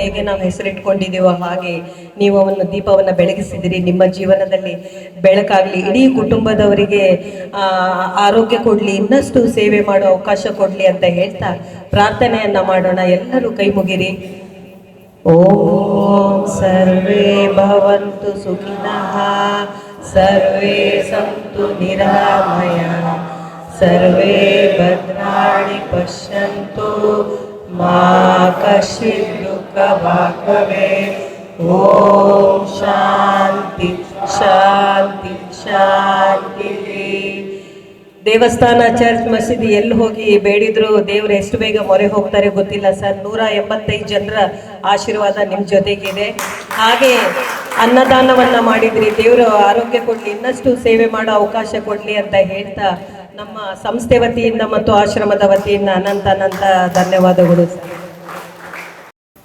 ಹೇಗೆ ನಾವು ಹೆಸರಿಟ್ಕೊಂಡಿದ್ದೀವೋ ಹಾಗೆ ನೀವು ಅವನ್ನು ದೀಪವನ್ನು ಬೆಳಗಿಸಿದಿರಿ. ನಿಮ್ಮ ಜೀವನದಲ್ಲಿ ಬೆಳಕಾಗಲಿ. ಇಡೀ ಕುಟುಂಬದವರಿಗೆ ಆರೋಗ್ಯ ಕೊಡಲಿ, ಇನ್ನಷ್ಟು ಸೇವೆ ಮಾಡೋ ಅವಕಾಶ ಕೊಡಲಿ ಅಂತ ಹೇಳ್ತಾ ಪ್ರಾರ್ಥನೆಯನ್ನ ಮಾಡೋಣ. ಎಲ್ಲರೂ ಕೈ ಮುಗಿರಿ. ಓಂ ಸರ್ವೇ ಭವಂತು ಸುಖಿನಃ. ಸರ್ವೇ ಸಂತು ನಿರಾಮಯ. ಸರ್ವೇ ಭದ್ರಾಣಿ ಪಶ್ಯಂತು. ಮಾ ಕಶ್ಚಿತ್ ಓಂ ಶಾಂತಿ ಶಾಂತಿ ಶಾಂತಿ. ದೇವಸ್ಥಾನ, ಚರ್ಚ್, ಮಸೀದಿ ಎಲ್ಲಿ ಹೋಗಿ ಬೇಡಿದ್ರು ದೇವ್ರು ಎಷ್ಟು ಬೇಗ ಮೊರೆ ಹೋಗ್ತಾರೆ ಗೊತ್ತಿಲ್ಲ ಸರ್. ನೂರ ಎಂಬತ್ತೈದು ಜನರ ಆಶೀರ್ವಾದ ನಿಮ್ಮ ಜೊತೆಗಿದೆ. ಹಾಗೆ ಅನ್ನದಾನವನ್ನ ಮಾಡಿದ್ರಿ. ದೇವರು ಆರೋಗ್ಯ ಕೊಡ್ಲಿ, ಇನ್ನಷ್ಟು ಸೇವೆ ಮಾಡೋ ಅವಕಾಶ ಕೊಡ್ಲಿ ಅಂತ ಹೇಳ್ತಾ ನಮ್ಮ ಸಂಸ್ಥೆ ವತಿಯಿಂದ ಮತ್ತು ಆಶ್ರಮದ ವತಿಯಿಂದ ಅನಂತ ಅನಂತ ಧನ್ಯವಾದಗಳು ಸರ್.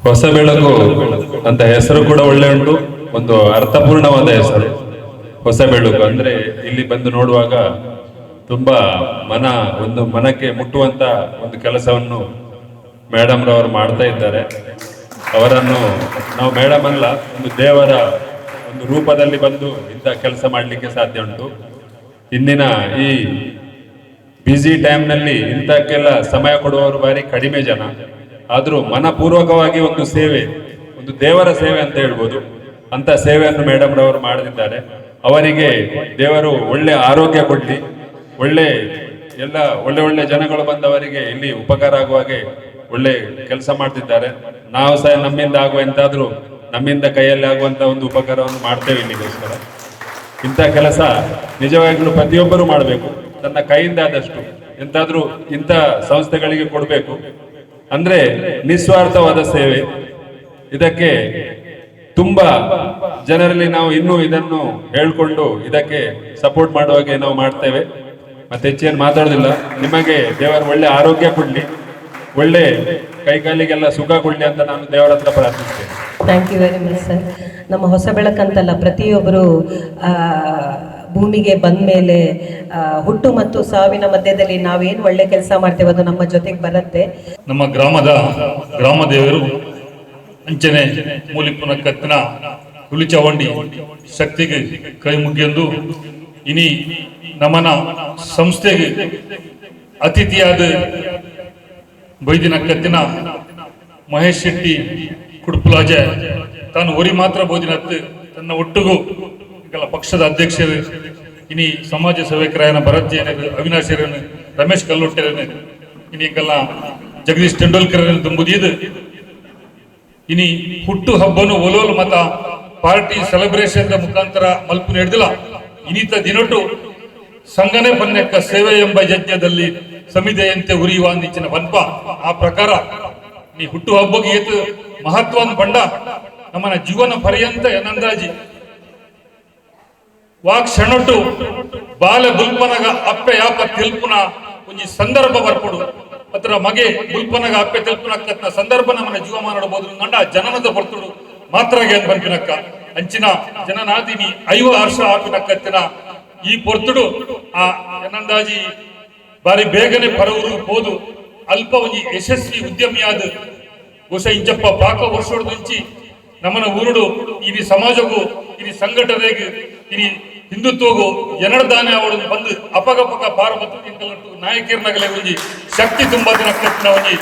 ಹೊಸ ಬೆಳಕು ಅಂತ ಹೆಸರು ಕೂಡ ಒಳ್ಳೆ ಉಂಟು. ಒಂದು ಅರ್ಥಪೂರ್ಣವಾದ ಹೆಸರು. ಹೊಸ ಬೆಳಕು ಅಂದ್ರೆ ಇಲ್ಲಿ ಬಂದು ನೋಡುವಾಗ ತುಂಬಾ ಮನ, ಒಂದು ಮನಕ್ಕೆ ಮುಟ್ಟುವಂತ ಒಂದು ಕೆಲಸವನ್ನು ಮೇಡಮ್ ರವರು ಮಾಡ್ತಾ ಇದ್ದಾರೆ. ಅವರನ್ನು ನಾವು ಮೇಡಮ್ ಅಲ್ಲ, ಒಂದು ದೇವರ ಒಂದು ರೂಪದಲ್ಲಿ ಬಂದು ಇಂಥ ಕೆಲಸ ಮಾಡಲಿಕ್ಕೆ ಸಾಧ್ಯ ಉಂಟು. ಇಂದಿನ ಈ ಬ್ಯುಸಿ ಟೈಮ್ನಲ್ಲಿ ಇಂಥಕ್ಕೆಲ್ಲ ಸಮಯ ಕೊಡುವವರು ಬಾರಿ ಕಡಿಮೆ ಜನ. ಆದರೂ ಮನಪೂರ್ವಕವಾಗಿ ಒಂದು ಸೇವೆ, ಒಂದು ದೇವರ ಸೇವೆ ಅಂತ ಹೇಳ್ಬೋದು. ಅಂತ ಸೇವೆಯನ್ನು ಮೇಡಮ್ ರವರು ಮಾಡದಿದ್ದಾರೆ ಅವರಿಗೆ ದೇವರು ಒಳ್ಳೆ ಆರೋಗ್ಯ ಕೊಡ್ಲಿ ಒಳ್ಳೆ ಎಲ್ಲ, ಒಳ್ಳೆ ಒಳ್ಳೆ ಜನಗಳು ಬಂದವರಿಗೆ ಇಲ್ಲಿ ಉಪಕಾರ ಆಗುವ ಹಾಗೆ ಒಳ್ಳೆ ಕೆಲಸ ಮಾಡ್ತಿದ್ದಾರೆ. ನಾವು ಸಹ ನಮ್ಮಿಂದ ಆಗುವ ಎಂತಾದ್ರೂ, ನಮ್ಮಿಂದ ಕೈಯಲ್ಲಿ ಆಗುವಂತ ಒಂದು ಉಪಕಾರವನ್ನು ಮಾಡ್ತೇವೆ ಇಲ್ಲಿಗೋಸ್ಕರ. ಇಂಥ ಕೆಲಸ ನಿಜವಾಗ್ಲೂ ಪ್ರತಿಯೊಬ್ಬರು ಮಾಡಬೇಕು. ತನ್ನ ಕೈಯಿಂದ ಆದಷ್ಟು. ಎಂತಾದ್ರೂ ಇಂಥ ಸಂಸ್ಥೆಗಳಿಗೆ ಕೊಡಬೇಕು. ಅಂದ್ರೆ ನಿಸ್ವಾರ್ಥವಾದ ಸೇವೆ. ಇದಕ್ಕೆ ತುಂಬಾ ಜನರಲ್ಲಿ ನಾವು ಇನ್ನೂ ಇದನ್ನು ಹೇಳ್ಕೊಂಡು ಇದಕ್ಕೆ ಸಪೋರ್ಟ್ ಮಾಡುವಾಗೆ ನಾವು ಮಾಡ್ತೇವೆ. ಮತ್ತೆ ಹೆಚ್ಚೇನು ಮಾತಾಡೋದಿಲ್ಲ. ನಿಮಗೆ ದೇವರ ಒಳ್ಳೆ ಆರೋಗ್ಯ ಕೊಡ್ಲಿ. ಒಳ್ಳೆ ಕೈಕಾಲಿಗೆಲ್ಲ ಸುಖ ಕೊಡ್ಲಿ ಅಂತ ನಾನು ದೇವರ ಹತ್ರ ಪ್ರಾರ್ಥಿಸ್ತೇನೆ. Thank you very much sir ನಮ್ಮ ಹೊಸ ಬೆಳಕಂತಲ್ಲ ಪ್ರತಿಯೊಬ್ಬರು ಭೂಮಿಗೆ ಬಂದ ಮೇಲೆ ಹುಟ್ಟು ಮತ್ತು ಸಾವಿನ ಮಧ್ಯದಲ್ಲಿ ನಾವೇನು ಒಳ್ಳೆ ಕೆಲಸ ಮಾಡ್ತೇವೆ ಅದು ನಮ್ಮ ಜೊತೆಗೆ ಬರುತ್ತೆ. ನಮ್ಮ ಗ್ರಾಮದ ಗ್ರಾಮ ದೇವರು ಅಂಚನೆ ಮೂಲಿಪುನ ಕತ್ತಿನ ಹುಲಿಚವಂಡಿ ಶಕ್ತಿಗೆ ಕೈ ಮುಗಿಯೊಂದು, ಇನಿ ನಮನ ಸಂಸ್ಥೆಗೆ ಅತಿಥಿಯಾದ ಬೈದಿನ ಕತ್ತಿನ ಮಹೇಶ್ ಶೆಟ್ಟಿ ಕುಡುಪುಲಾಜೆ. ತಾನು ಒರಿ ಮಾತ್ರ ಬೋದಿನತ್ತು ತನ್ನ ಒಟ್ಟಿಗೂ ಪಕ್ಷದ ಅಧ್ಯಕ್ಷರು, ಇನಿ ಸಮಾಜ ಸೇವಕರಾಯನ ಭರತ್ ಜೈನರು ಅವಿನಾಶ್ ರಮೇಶ್ ರಮೇಶ್ ಇನಿ ಇನ್ನೀಗೆಲ್ಲ ಜಗದೀಶ್ ತೆಂಡೂಲ್ಕರ್ ತುಂಬುದಿದ್ದು ಇನಿ ಹುಟ್ಟು ಹಬ್ಬನು ಒಲೋಲ್ ಮತ ಪಾರ್ಟಿ ಸೆಲೆಬ್ರೇಷನ್ ಮುಖಾಂತರ ಮಲ್ಪು ನಡೆದಿಲ್ಲ. ಇನಿತ ದಿನಟು ಸಂಗನೆ ಪನ್ನೆಕ್ಕ ಸೇವೆ ಎಂಬ ಯಜ್ಞದಲ್ಲಿ ಸಮಿದೆಯಂತೆ ಉರಿಯುವ ನಿಚ್ಚಿನ ಬನ್ಪ. ಆ ಪ್ರಕಾರ ನೀ ಹುಟ್ಟು ಹಬ್ಬಗೆ ಏತು ಮಹತ್ವ ಬಂಡ ನಮ್ಮನ ಜೀವನ ಪರ್ಯಂತ ಏನಂದಾಜಿ. ವಾ ಕ್ಷಣೊಟ್ಟು ಬಾಲ ಬುಲ್ಪನಗ ಅಪ್ಪೆ ಯಾಪ ತಿಲ್ಪುನ ಒಂಜಿ ಸಂದರ್ಭ ಬರ್ಪಡು. ಅತ್ರ ಮಗೆ ಬುಲ್ಪನಗ ಅಪ್ಪೆ ಕತ್ತ ಸಂದರ್ಭ ನಮ್ಮನ ಜೀವ ಮಾಡಬಹುದು ಗಂಡ ಜನನದ ಬರ್ತುಡು. ಮಾತ್ರ ಏನ್ ಬಂಪಿನಕ್ಕ ಅಂಚಿನ ಜನನಾದಿನಿ ಐವ ವರ್ಷ ಆಪಿನಕ್ಕತ್ತಿನ ಈ ಪೊರ್ತುಡು. ಆ ಜನಂದಾಜಿ ಬಾರಿ ಬೇಗನೆ ಪರವರು ಹೋದು ಅಲ್ಪ ಒಂಜಿ ಯಶಸ್ವಿ ಉದ್ಯಮಿಯಾದ ಬಹುಶಃ ಇಂಚಪ್ಪ ಪಾಕ ವರ್ಷದ ನಮ್ಮನ ಊರುಡು ಇನಿ ಸಮಾಜಕ್ಕೂ ಇನಿ ಸಂಘಟನೆಗೆ ಇನಿ ಹಿಂದುತ್ವಗೂ ಎನಡದಾನೆ ಅವಳು ಬಂದು ಅಪಗಪಕ ಪಾರ ಮತ್ತು ಇಂಕಲಟ್ಟು ನಾಯಕಿಯರ್ನಗಲೆ ಒಂಜಿ ಶಕ್ತಿ ತುಂಬದಿನ ಕಟ್ಟಿನ ಒಂಜಿ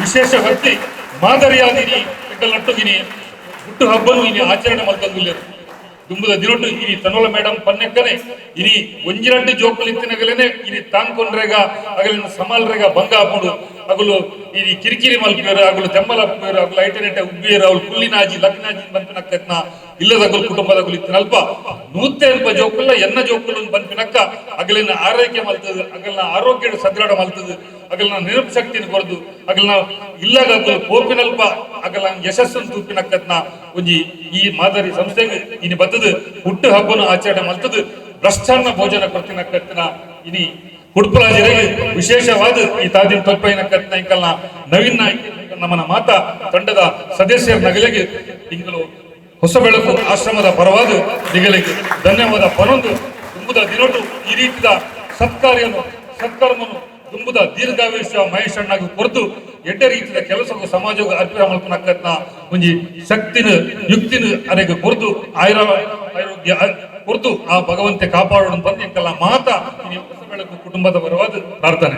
ವಿಶೇಷ ವ್ಯಕ್ತಿ ಮಾದರಿಯಾದಿನಿ ಇಂಕಲಟ್ಟು ಇನಿ ಹುಟ್ಟು ಹಬ್ಬನು ಇನಿ ಆಚರಣೆ ಮಲ್ತಂದುಲ್ಲೇರು ದುಂಬುದ ದಿನೊಟ್ಟು ಇನಿ ತನ್ನೋಲ ಮೇಡಮ್ ಪನ್ನೆಕ್ಕನೆ ಇನಿ ಒಂಜಿರಡ್ಡು ಜೋಕುಲು ಇತ್ತಿನಗಲೇನೆ ಇನಿ ತಾನ್ಕೊಂಡ್ರೆಗ ಅಗಲಿನ ಸಮಾಲ್ರೆಗ ಭಂಗ ಹಾಕೊಂಡು, ಅಗಲು ಇನಿ ಕಿರಿಕಿರಿ ಮಲ್ಪಿಯರು ಅಗಲು ತೆಮ್ಮಲ ಹಾಕ್ಪಿಯರು ಅಗಲು ಐಟನೆಟ ಉಬ್ಬಿಯರು ಅವಳು ಕುಲ್ಲಿನಾಜಿ ಲಗ್ನಾಜಿ ಬಂಪಿನಕ್ಕತ್ನ ಇಲ್ಲದ ಅಗಲು ಕುಟುಂಬದ ಅಗಲು ಇತ್ತಿನಲ್ಪ ನೂತೆ ಅಲ್ಪ ಜೋಕುಲ್ಲ, ಎನ್ನ ಜೋಕುಲು ಬಂಪಿನಕ್ಕ, ಅಗಲಿನ ಆರೈಕೆ ಮಲ್ತದು, ಅಗಲಿನ ಆರೋಗ್ಯ ಸದೃಢ ಮಲ್ತದು. ಅಗಲಿನ ನೆನಪು ಶಕ್ತಿನ ಕೊರದು ಅಗಲ್ನ ಅಗಲು ಪೋಪಿನಲ್ಪ ಅಗಲ ಯಶಸ್ಸನ್ನು ತೂಪಿನಕ್ಕತ್ನ ಒಂಜಿ ಈ ಮಾದರಿ ಸಂಸ್ಥೆಗೆ ಇನಿ ಬತ್ತದು ಹುಟ್ಟು ಹಬ್ಬನ ಆಚರಣೆ ಮಲ್ತದು ಭ್ರಷ್ಟಾನ್ನ ಭೋಜನ ಕೊಡ್ತಿನ ಇನಿ ಇನಿ ಜಿಲ್ಲೆಗೆ ವಿಶೇಷವಾದ ಈ ತಾದಿನ ತೊಲ್ಪೈನ ಕತ್ನ ಇಂಕಲ್ನ ನವೀನ್ ನಮ್ಮನ ಮಾತಾ ತಂಡದ ಸದಸ್ಯರ ನಗಲಿಗೆ ಇಂಕಲು ಹೊಸ ಬೆಳಕು ಆಶ್ರಮದ ಪರವಾದ ನಿಗಲಿಗೆ ಧನ್ಯವಾದ ಪನೊಂದು. ತುಂಬುದ ದಿನೊಟ್ಟು ಈ ರೀತಿಯ ಸತ್ಕಾರ್ಯನು ಸತ್ಕರ್ಮನು ತುಂಬುದ ದೀರ್ಘಾವೇಶ ಮಹೇಶಣ್ಣಾಗಿ ಕೊರತು ಎಡ್ಡೆ ರೀತಿಯ ಕೆಲಸವು ಸಮಾಜವು ಅರ್ಪಿತ ಮಲ್ಪನಕ್ಕತ್ನ ಒಂಜಿ ಶಕ್ತಿನ, ಯುಕ್ತಿನ ಅರೆಗೆ ಕೊರತು, ಆಯುರ, ಆರೋಗ್ಯ ಕೊರತು ಆ ಭಗವಂತೆ ಕಾಪಾಡೋಣ ಬಂದು ಎಂಕಲ್ಲ ಮಾತ ಬೆಳಕು ಕುಟುಂಬದ ಪರವಾದ ಪ್ರಾರ್ಥನೆ.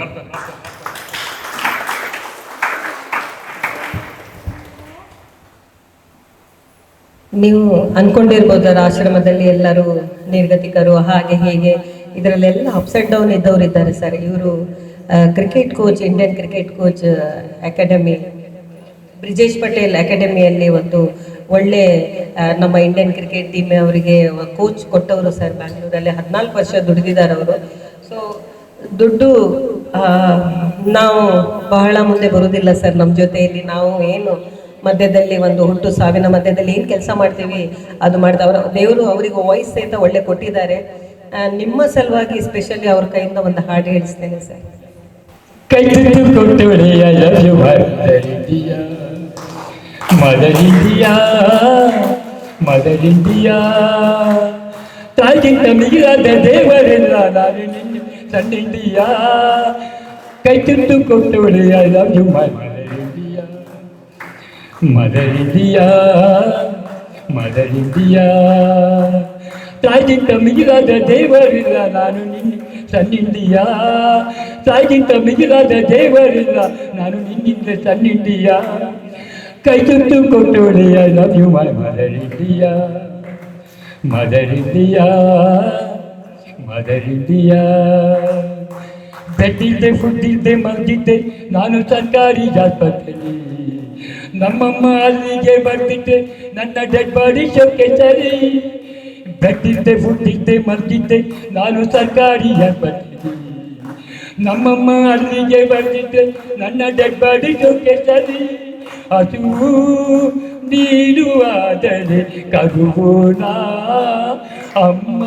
ನೀವು ಅನ್ಕೊಂಡಿರ್ಬೋದರ ಆಶ್ರಮದಲ್ಲಿ ಎಲ್ಲರೂ ನಿರ್ಗತಿಕರು, ಹಾಗೆ ಹೀಗೆ, ಇದರಲ್ಲೆಲ್ಲ ಅಪ್ಸೆಟ್ ಡೌನ್ ಇದ್ದವರು ಇದ್ದಾರೆ ಸರ್ ಇವರು cricket coach Indian cricket coach academy Brijesh Patel ಅಕಾಡೆಮಿಯಲ್ಲಿ ಒಂದು ಒಳ್ಳೆ ನಮ್ಮ ಇಂಡಿಯನ್ ಕ್ರಿಕೆಟ್ ಟೀಮ್ ಅವರಿಗೆ ಕೋಚ್ ಕೊಟ್ಟವರು ಸರ್ ಬ್ಯಾಂಗ್ಳೂರಲ್ಲಿ ಹದಿನಾಲ್ಕು ವರ್ಷ ದುಡಿದಿದ್ದಾರೆ ಅವರು. ಸೊ ದುಡ್ಡು ನಾವು ಬಹಳ ಮುಂದೆ ಬರುವುದಿಲ್ಲ ಸರ್ ನಮ್ಮ ಜೊತೆಯಲ್ಲಿ. ನಾವು ಏನು ಮಧ್ಯದಲ್ಲಿ ಒಂದು ಹುಟ್ಟು ಸಾವಿನ ಮಧ್ಯದಲ್ಲಿ ಏನು ಕೆಲಸ ಮಾಡ್ತೀವಿ, ಅದು ಮಾಡಿದ ಅವರು, ದೇವರು ಅವರಿಗೆ ವಾಯ್ಸ್ ಸಹಿತ ಒಳ್ಳೆ ಕೊಟ್ಟಿದ್ದಾರೆ. ನಿಮ್ಮ ಸಲುವಾಗಿ ಸ್ಪೆಷಲಿ ಅವ್ರ ಕೈಯಿಂದ ಒಂದು ಹಾಡು ಹೇಳಿಸ್ತೇನೆ ಸರ್. ಕೈ ತುತ್ತು ಕೊಟ್ಟವಳೆ I love you mother India mother India mother India ತಾಯಿಗಿಂತ ಮಿಗಿಲಾದ ದೇವರೆಲ್ಲ ನಾನು ನಿನ್ನ ಸಣ್ಣ ಇಂಡಿಯಾ ಕೈ ತುತ್ತು ಕೊಟ್ಟವಳೆ I love you mother India mother India mother India ತಾಯಿಗಿಂತ ಮಿಗಿಲಾದ ದೇವರಿಲ್ಲ ನಾನು ನಿನ್ನ ಸನ್ನಿಧಿಯಾ ತಾಯಿಗಿಂತ ಮಿಗಿಲಾದ ದೇವರಿಲ್ಲ, ನಾನು ನಿನ್ನಿಂದ ಸನ್ನಿಧಿಯಾ ಕೈ ತುತ್ತು ಕೊಟ್ಟು I love you my mother India mother India mother India ಬೆಟ್ಟಿದ್ದೆ ಫುಡ್ಡಿದ್ದೆ ಮಲ್ಗಿದ್ದೆ ನಾನು ಸರ್ಕಾರಿ ಆಸ್ಪತ್ರೆಯಲ್ಲಿ. ನಮ್ಮಮ್ಮ ಅಲ್ಲಿಗೆ ಬರ್ತಿದ್ದೆ, ನನ್ನ ಡೆಡ್ ಬಾಡಿ ಶೋಕೆ ಸರಿ ಬೆಟ್ಟಿದ್ದೆ ಫುಡ್ಡಿದ್ದೆ ಮಲ್ಗಿದ್ದೆ ನಾನು ಸರ್ಕಾರಿ ಆಸ್ಪತ್ರೆಯಲ್ಲಿ ನಮ್ಮಮ್ಮ ಅಲ್ಲಿಗೆ ಬರ್ತಿದ್ದೆ ನನ್ನ ಡೆಡ್ ಬಾಡಿ ಶೋಕೆ ಸರಿ ಹಸುವು ನೀಡುವಾದರೆ ಕರುವುಣ ಅಮ್ಮ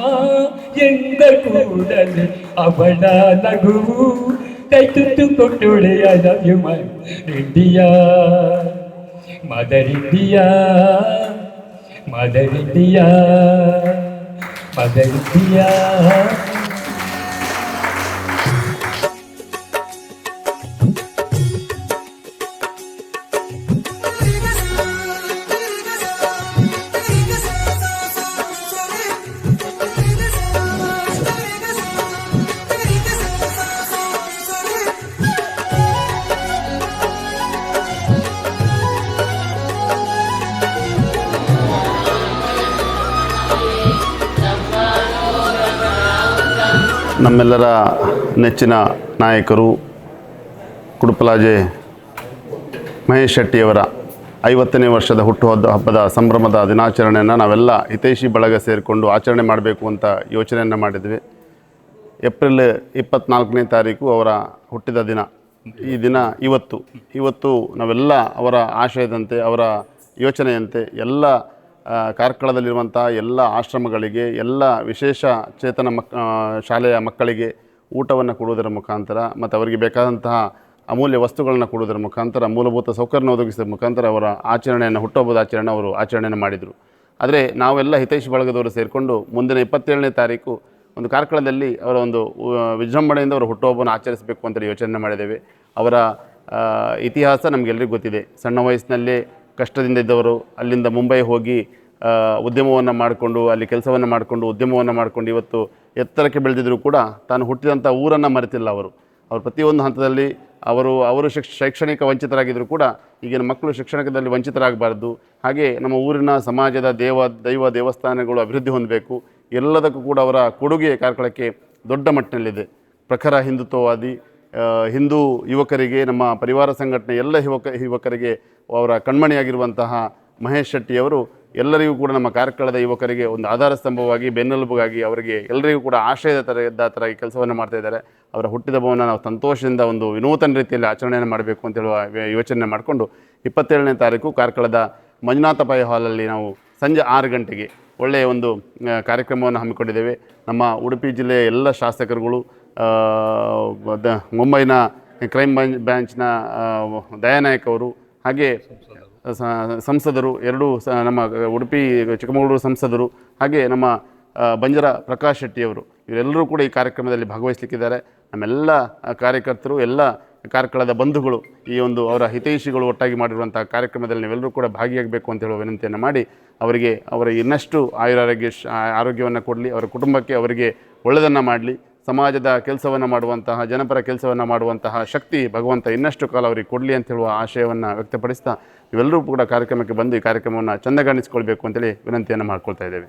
ಎಂದ ಕೂಡಲೇ ಅವಳ ನಗುವು ಕೈ ತುತ್ತು ಕೊಟ್ಟೋಳೆ I love you my India mother India mother India ನಮ್ಮೆಲ್ಲರ ನೆಚ್ಚಿನ ನಾಯಕರು ಕುಡುಪಲಾಜೆ ಮಹೇಶ್ ಶೆಟ್ಟಿಯವರ ಐವತ್ತನೇ ವರ್ಷದ ಹುಟ್ಟುಹಬ್ಬ ಹಬ್ಬದ ಸಂಭ್ರಮದ ದಿನಾಚರಣೆಯನ್ನು ನಾವೆಲ್ಲ ಹಿತೈಷಿ ಬಳಗ ಸೇರಿಕೊಂಡು ಆಚರಣೆ ಮಾಡಬೇಕು ಅಂತ ಯೋಚನೆಯನ್ನು ಮಾಡಿದ್ವಿ. ಏಪ್ರಿಲ್ ಇಪ್ಪತ್ನಾಲ್ಕನೇ ತಾರೀಕು ಅವರ ಹುಟ್ಟಿದ ದಿನ. ಈ ದಿನ ಇವತ್ತು. ಇವತ್ತು ನಾವೆಲ್ಲ ಅವರ ಆಶಯದಂತೆ, ಅವರ ಯೋಚನೆಯಂತೆ ಎಲ್ಲ ಕಾರ್ಕಳದಲ್ಲಿರುವಂಥ ಎಲ್ಲ ಆಶ್ರಮಗಳಿಗೆ, ಎಲ್ಲ ವಿಶೇಷ ಚೇತನ ಮಕ್ ಶಾಲೆಯ ಮಕ್ಕಳಿಗೆ ಊಟವನ್ನು ಕೊಡುವುದರ ಮುಖಾಂತರ ಮತ್ತು ಅವರಿಗೆ ಬೇಕಾದಂತಹ ಅಮೂಲ್ಯ ವಸ್ತುಗಳನ್ನು ಕೊಡುವುದರ ಮುಖಾಂತರ, ಮೂಲಭೂತ ಸೌಕರ್ಯ ಒದಗಿಸಿದ ಮುಖಾಂತರ ಅವರ ಆಚರಣೆಯನ್ನು, ಹುಟ್ಟುಹಬ್ಬದ ಆಚರಣೆ ಅವರು ಆಚರಣೆಯನ್ನು ಮಾಡಿದರು. ಆದರೆ ನಾವೆಲ್ಲ ಹಿತೈಷಿ ಬಳಗದವರು ಸೇರಿಕೊಂಡು ಮುಂದಿನ ಇಪ್ಪತ್ತೇಳನೇ ತಾರೀಕು ಒಂದು ಕಾರ್ಕಳದಲ್ಲಿ ಅವರ ಒಂದು ವಿಜೃಂಭಣೆಯಿಂದ ಅವರು ಹುಟ್ಟುಹಬ್ಬವನ್ನು ಆಚರಿಸಬೇಕು ಅಂತೇಳಿ ಯೋಚನೆ ಮಾಡಿದ್ದೇವೆ. ಅವರ ಇತಿಹಾಸ ನಮಗೆಲ್ಲರಿಗೂ ಗೊತ್ತಿದೆ. ಸಣ್ಣ ವಯಸ್ಸಿನಲ್ಲೇ ಕಷ್ಟದಿಂದ ಇದ್ದವರು ಅಲ್ಲಿಂದ ಮುಂಬೈ ಹೋಗಿ ಉದ್ಯಮವನ್ನು ಮಾಡಿಕೊಂಡು, ಅಲ್ಲಿ ಕೆಲಸವನ್ನು ಮಾಡಿಕೊಂಡು, ಉದ್ಯಮವನ್ನು ಮಾಡಿಕೊಂಡು ಇವತ್ತು ಎತ್ತರಕ್ಕೆ ಬೆಳೆದಿದ್ದರೂ ಕೂಡ ತಾನು ಹುಟ್ಟಿದಂಥ ಊರನ್ನು ಮರೆತಿಲ್ಲ ಅವರು. ಅವರು ಪ್ರತಿಯೊಂದು ಹಂತದಲ್ಲಿ ಅವರು ಅವರು ಶಿಕ್ಷ, ಶೈಕ್ಷಣಿಕ ವಂಚಿತರಾಗಿದ್ದರೂ ಕೂಡ ಈಗಿನ ಮಕ್ಕಳು ಶಿಕ್ಷಣದಲ್ಲಿ ವಂಚಿತರಾಗಬಾರ್ದು. ಹಾಗೆ ನಮ್ಮ ಊರಿನ ಸಮಾಜದ ದೇವ, ದೈವ ದೇವಸ್ಥಾನಗಳು ಅಭಿವೃದ್ಧಿ ಹೊಂದಬೇಕು. ಎಲ್ಲದಕ್ಕೂ ಕೂಡ ಅವರ ಕೊಡುಗೆ ಕಾರ್ಕಳಕ್ಕೆ ದೊಡ್ಡ ಮಟ್ಟಿನಲ್ಲಿದೆ ಪ್ರಖರ ಹಿಂದುತ್ವವಾದಿ ಹಿಂದೂ ಯುವಕರಿಗೆ, ನಮ್ಮ ಪರಿವಾರ ಸಂಘಟನೆ ಎಲ್ಲ ಯುವಕ, ಯುವಕರಿಗೆ ಅವರ ಕಣ್ಮಣಿಯಾಗಿರುವಂತಹ ಮಹೇಶ್ ಶೆಟ್ಟಿಯವರು ಎಲ್ಲರಿಗೂ ಕೂಡ ನಮ್ಮ ಕಾರ್ಕಳದ ಯುವಕರಿಗೆ ಒಂದು ಆಧಾರ ಸ್ತಂಭವಾಗಿ, ಬೆನ್ನೆಲುಬುಗಾಗಿ ಅವರಿಗೆ ಎಲ್ಲರಿಗೂ ಕೂಡ ಆಶ್ರಯದ ಥರ ದಾತರಾಗಿ ಕೆಲಸವನ್ನು ಮಾಡ್ತಾ ಇದ್ದಾರೆ. ಅವರ ಹುಟ್ಟಿದ ಭವನ ನಾವು ಸಂತೋಷದಿಂದ ಒಂದು ವಿನೂತನ ರೀತಿಯಲ್ಲಿ ಆಚರಣೆಯನ್ನು ಮಾಡಬೇಕು ಅಂತ ಹೇಳುವ ಯೋಚನೆ ಮಾಡಿಕೊಂಡು ಇಪ್ಪತ್ತೇಳನೇ ತಾರೀಕು ಕಾರ್ಕಳದ ಮಂಜುನಾಥ ಪೈ ಹಾಲಲ್ಲಿ ನಾವು ಸಂಜೆ ಆರು ಗಂಟೆಗೆ ಒಳ್ಳೆಯ ಒಂದು ಕಾರ್ಯಕ್ರಮವನ್ನು ಹಮ್ಮಿಕೊಂಡಿದ್ದೇವೆ. ನಮ್ಮ ಉಡುಪಿ ಜಿಲ್ಲೆಯ ಎಲ್ಲ ಶಾಸಕರುಗಳು ಮುಂಬೈನ ಕ್ರೈಮ್ ಬ್ರಾಂಚ್, ಬ್ರಾಂಚ್ನ ದಯಾನಾಯಕ್ ಅವರು ಹಾಗೆ ಸಂಸದರು, ಎರಡೂ ನಮ್ಮ ಉಡುಪಿ, ಚಿಕ್ಕಮಗಳೂರು ಸಂಸದರು, ಹಾಗೆ ನಮ್ಮ ಬಂಜರ ಪ್ರಕಾಶ್ ಶೆಟ್ಟಿಯವರು, ಇವರೆಲ್ಲರೂ ಕೂಡ ಈ ಕಾರ್ಯಕ್ರಮದಲ್ಲಿ ಭಾಗವಹಿಸಲಿಕ್ಕಿದ್ದಾರೆ. ನಮ್ಮೆಲ್ಲ ಕಾರ್ಯಕರ್ತರು, ಎಲ್ಲ ಕಾರ್ಕಳದ ಬಂಧುಗಳು, ಈ ಒಂದು ಅವರ ಹಿತೈಷಿಗಳು ಒಟ್ಟಾಗಿ ಮಾಡಿರುವಂಥ ಕಾರ್ಯಕ್ರಮದಲ್ಲಿ ನೀವೆಲ್ಲರೂ ಕೂಡ ಭಾಗಿಯಾಗಬೇಕು ಅಂತ ಹೇಳುವ ವಿನಂತಿಯನ್ನು ಮಾಡಿ, ಅವರಿಗೆ ಅವರ ಇನ್ನಷ್ಟು ಆಯುರಾರೋಗ್ಯ, ಆರೋಗ್ಯವನ್ನು ಕೊಡಲಿ, ಅವರ ಕುಟುಂಬಕ್ಕೆ ಅವರಿಗೆ ಒಳ್ಳೆಯದನ್ನು ಮಾಡಲಿ. ಸಮಾಜದ ಕೆಲಸವನ್ನು ಮಾಡುವಂತಹ, ಜನಪರ ಕೆಲಸವನ್ನು ಮಾಡುವಂತಹ ಶಕ್ತಿ ಭಗವಂತ ಇನ್ನಷ್ಟು ಕಾಲ ಅವರಿಗೆ ಕೊಡಲಿ ಅಂತ ಹೇಳುವ ಆಶಯವನ್ನು ವ್ಯಕ್ತಪಡಿಸ್ತಾ ಇವೆಲ್ಲರೂ ಕೂಡ ಕಾರ್ಯಕ್ರಮಕ್ಕೆ ಬಂದು ಈ ಕಾರ್ಯಕ್ರಮವನ್ನು ಚಂದಗಾಣಿಸ್ಕೊಳ್ಬೇಕು ಅಂತೇಳಿ ವಿನಂತಿಯನ್ನು ಮಾಡ್ಕೊಳ್ತಾ ಇದ್ದೇವೆ.